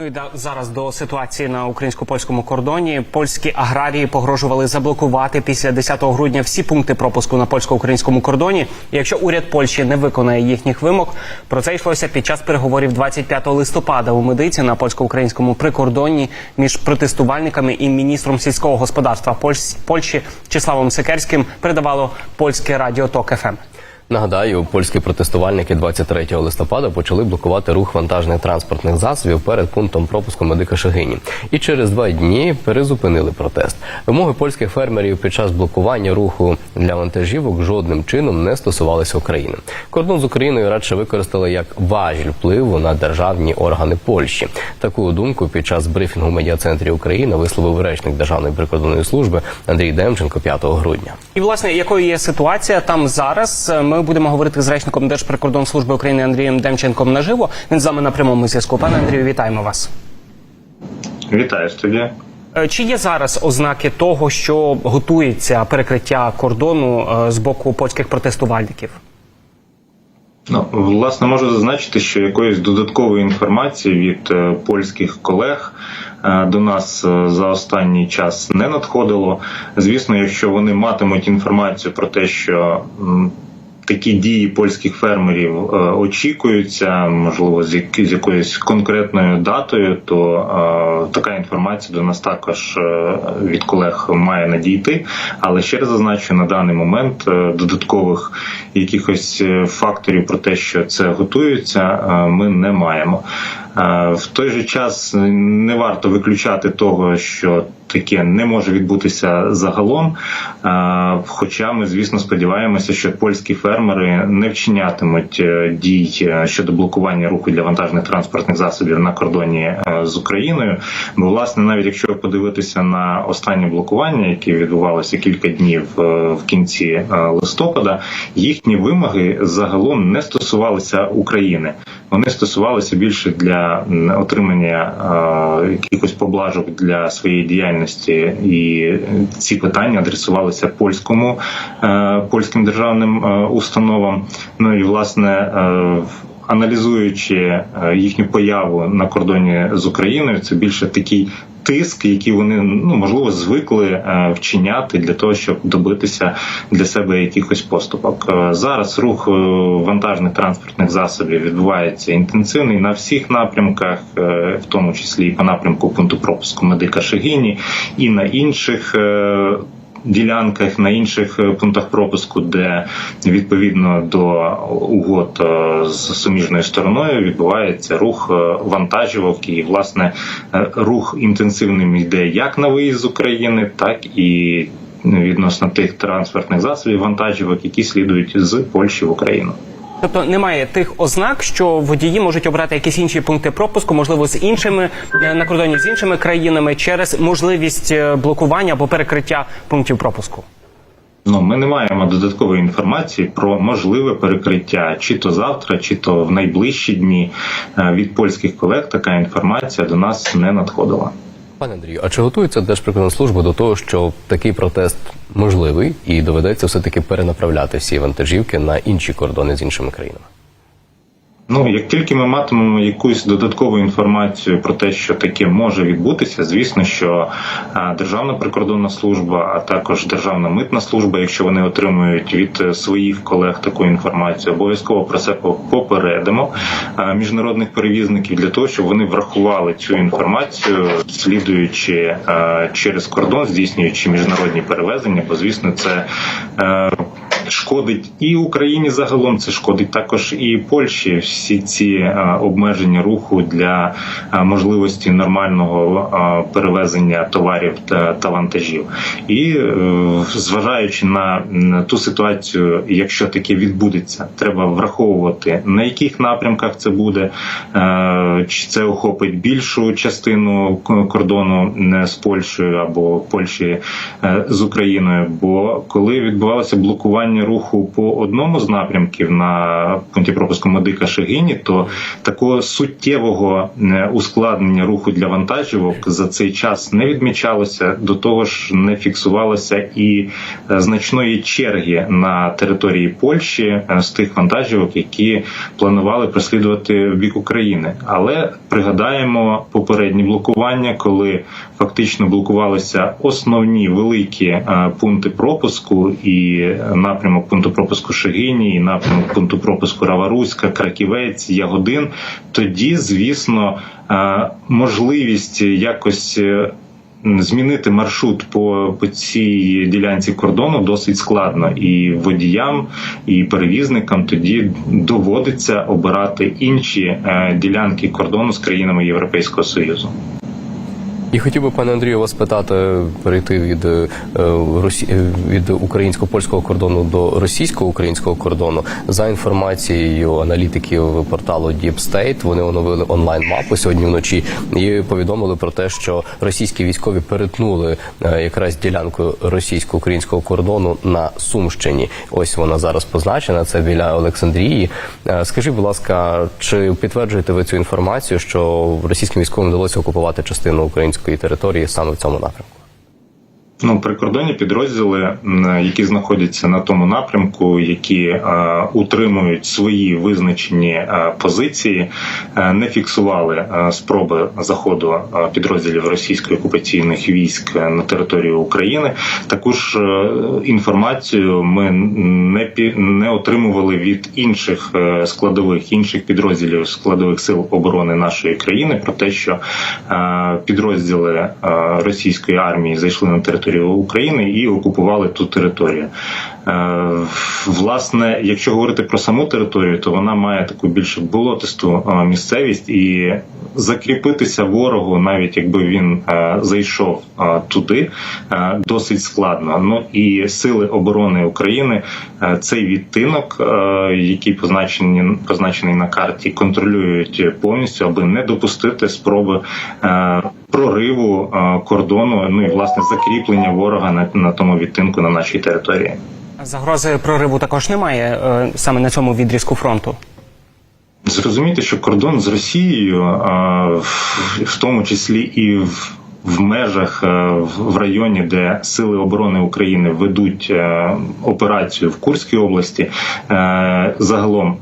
Ну і да- зараз до ситуації на українсько-польському кордоні польські аграрії погрожували заблокувати після 10 грудня всі пункти пропуску на польсько-українському кордоні. Якщо уряд Польщі не виконає їхніх вимог, про це йшлося під час переговорів 25 листопада у медиці на польсько-українському прикордонні між протестувальниками і міністром сільського господарства Польщ- Польщі Числавом Секерським передавало польське радіо Ток ФМ. Нагадаю, польські протестувальники 23 листопада почали блокувати рух вантажних транспортних засобів перед пунктом пропуску медика Шагині. І через два дні перезупинили протест. Вимоги польських фермерів під час блокування руху для вантажівок жодним чином не стосувалися України. Кордон з Україною радше використали як важіль впливу на державні органи Польщі. Таку думку під час брифінгу в медіа-центрі України висловив речник Державної прикордонної служби Андрій Демченко 5 грудня. І власне, якою є ситуація там зараз? Ми будемо говорити з речником Держприкордонслужби України Андрієм Демченком наживо. Він з нами на прямому зв'язку. Пане Андрію, вітаємо вас. Вітаю студія. Е, Чи є зараз ознаки того, що готується перекриття кордону е, з боку польських протестувальників? Ну, власне, можу зазначити, що якоїсь додаткової інформації від е, польських колег до нас за останній час не надходило. Звісно, якщо вони матимуть інформацію про те, що такі дії польських фермерів е, очікуються, можливо, з, якоюсь конкретною датою, то е, така інформація до нас також е, від колег має надійти. Але ще раз зазначу, на даний момент додаткових якихось факторів про те, що це готується, ми не маємо. В той же час не варто виключати того, що таке не може відбутися загалом. Хоча ми, звісно, сподіваємося, що польські фермери не вчинятимуть е, дій е, щодо блокування руху для вантажних транспортних засобів на кордоні е, з Україною. Бо, власне, навіть якщо подивитися на останнє блокування, яке відбувалося кілька днів в кінці листопада, їхні вимоги загалом не стосувалися України. Вони стосувалися більше для отримання е, якихось поблажок для своєї діяльності, і ці питання адресувалися польському е, польським державним е, установам. Ну і власне. Аналізуючи їхню появу на кордоні з Україною, це більше такий тиск, який вони ну можливо звикли е, вчиняти для того, щоб добитися для себе якихось поступок. Е, Зараз рух е, вантажних транспортних засобів відбувається інтенсивний на всіх напрямках, в тому числі і по напрямку пункту пропуску медика Шегіні і на інших. Ділянках на інших е, пунктах пропуску, де відповідно до угод е, з суміжною стороною відбувається рух е, вантажівок, і власне рух інтенсивним йде як на виїзд з України, так і відносно тих транспортних засобів вантажівок, які слідують з Польщі в Україну. Тобто немає тих ознак, що водії можуть обрати якісь інші пункти пропуску, можливо, з іншими е, на кордоні з іншими країнами через можливість е, блокування або перекриття пунктів пропуску. Ну, ми не маємо додаткової інформації про можливе перекриття, чи то завтра, чи то в найближчі дні Е, від польських колег. Така інформація до нас не надходила. Пане Андрію, а чи готується Держприкордонслужба до того, що такий протест можливий і доведеться все таки перенаправляти всі вантажівки на інші кордони з іншими країнами? Ну, як тільки ми матимемо якусь додаткову інформацію про те, що таке може відбутися, звісно, що Державна прикордонна служба, а також Державна митна служба, якщо вони отримують від е, своїх колег таку інформацію, обов'язково про це по- попередимо міжнародних перевізників для того, щоб вони врахували цю інформацію, слідуючи через кордон, здійснюючи міжнародні перевезення, бо звісно, це. Шкодить і Україні загалом, це шкодить також і Польщі. Всі ці е, обмеження руху для е, можливості нормального е, перевезення товарів та, та вантажів. І зважаючи на ту ситуацію, якщо таке відбудеться, треба враховувати на яких напрямках це буде, чи це охопить більшу частину кордону е, з Польщею або Польщі з Україною. Бо коли відбувалося блокування блокування руху по одному з напрямків на пункті пропуску Медика Шегині, то такого суттєвого е, ускладнення руху для вантажівок за цей час не відмічалося. До того ж, не фіксувалося і е, значної черги на території Польщі е, з тих вантажівок, які планували прослідувати в бік України. Але пригадаємо попередні блокування, коли фактично блокувалися основні великі пункти пропуску і напрямок пункту пропуску Шегині, і напрямок пункту пропуску Раваруська, Краківець, Ягодин. Тоді, звісно, е, можливість якось. е, Змінити маршрут по, по цій ділянці кордону досить складно, і водіям, і перевізникам тоді доводиться обирати інші е, ділянки кордону з країнами Європейського союзу. І хотів би, пане Андрію, вас питати, перейти від, е, Росі... е, від українсько-польського кордону до російсько-українського кордону. За інформацією аналітиків порталу Deep State, вони оновили онлайн-мапу сьогодні вночі і повідомили про те, що російські військові перетнули е, якраз ділянку російсько-українського кордону на Сумщині. Ось вона зараз позначена. Це біля Олександрії. Скажіть, будь ласка, чи підтверджуєте ви цю інформацію, що російським військовим вдалося окупувати частину української території саме в цьому напрямку? Ну, прикордонні підрозділи, які знаходяться на тому напрямку, які е, утримують свої визначені е, позиції, е, не фіксували спроби заходу підрозділів російської окупаційних військ на територію України. Також інформацію ми не пі- не отримували від інших складових інших підрозділів складових сил оборони нашої країни про те, що підрозділи російської армії зайшли на територію України і окупували ту територію. Е, Власне, якщо говорити про саму територію, то вона має таку більш болотисту е, місцевість і закріпитися ворогу, навіть якби він е, зайшов е, туди, е, досить складно. Ну і сили оборони України цей відтинок, який позначений, позначений на карті, контролюють повністю, аби не допустити спроби. Прориву кордону, ну і власне закріплення ворога на, на тому відтинку на нашій території. Загрози прориву також немає саме на цьому відрізку фронту. Зрозуміти, що кордон з Росією, в тому числі і в. В межах е, в- районі, де сили оборони України ведуть е, операцію в Курській області, е, загалом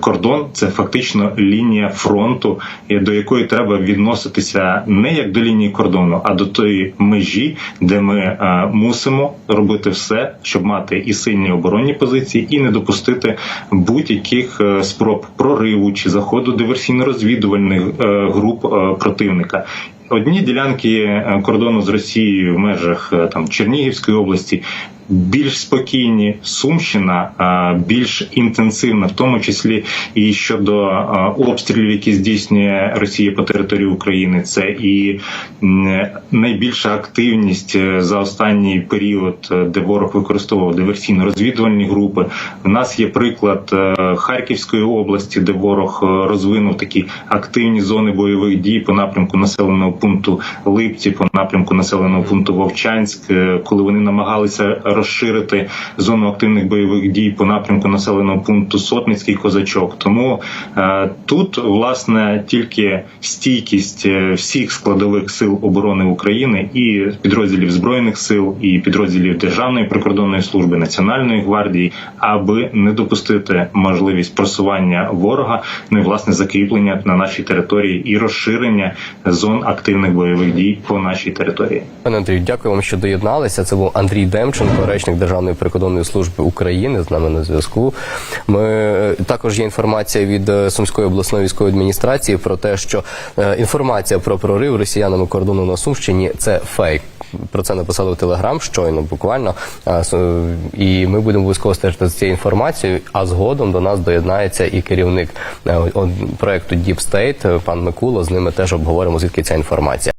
кордон це фактично лінія фронту, до якої треба відноситися не як до лінії кордону, а до тої межі, де ми мусимо робити все, щоб мати і сильні оборонні позиції, і не допустити будь-яких спроб прориву чи заходу диверсійно-розвідувальних груп противника. Одні ділянки е, кордону з Росією в межах е, там Чернігівської області більш спокійні, Сумщина більш інтенсивна, в тому числі і щодо обстрілів, які здійснює Росія по території України. Це і найбільша активність е, за останній період, е, де ворог використовував диверсійно-розвідувальні групи. У нас є приклад е, Харківської області, де ворог розвинув такі активні зони бойових дій по напрямку населеного пункту Липці, по напрямку населеного пункту Вовчанськ, коли вони намагалися розширити зону активних бойових дій по напрямку населеного пункту Сотницький козачок. Тому е, тут власне тільки стійкість е, всіх складових сил оборони України і підрозділів збройних сил, і підрозділів Державної прикордонної служби Національної гвардії, аби не допустити можливість просування ворога, ну і власне закріплення на нашій території і розширення зон активних бойових дій по нашій території. Пане Андрію, дякую вам, що доєдналися. Це був Андрій Демченко, речник Державної прикордонної служби України. З нами на зв'язку. Ми е, також є інформація від е, Сумської обласної військової адміністрації про те, що е, інформація про прорив росіянами кордону на Сумщині це фейк. Про це написали в Телеграм щойно, буквально. І ми будемо обов'язково стежити за цією інформацією. А згодом до нас доєднається і керівник проекту Deep State, пан Микула. З ними теж обговоримо звідки ця інформація.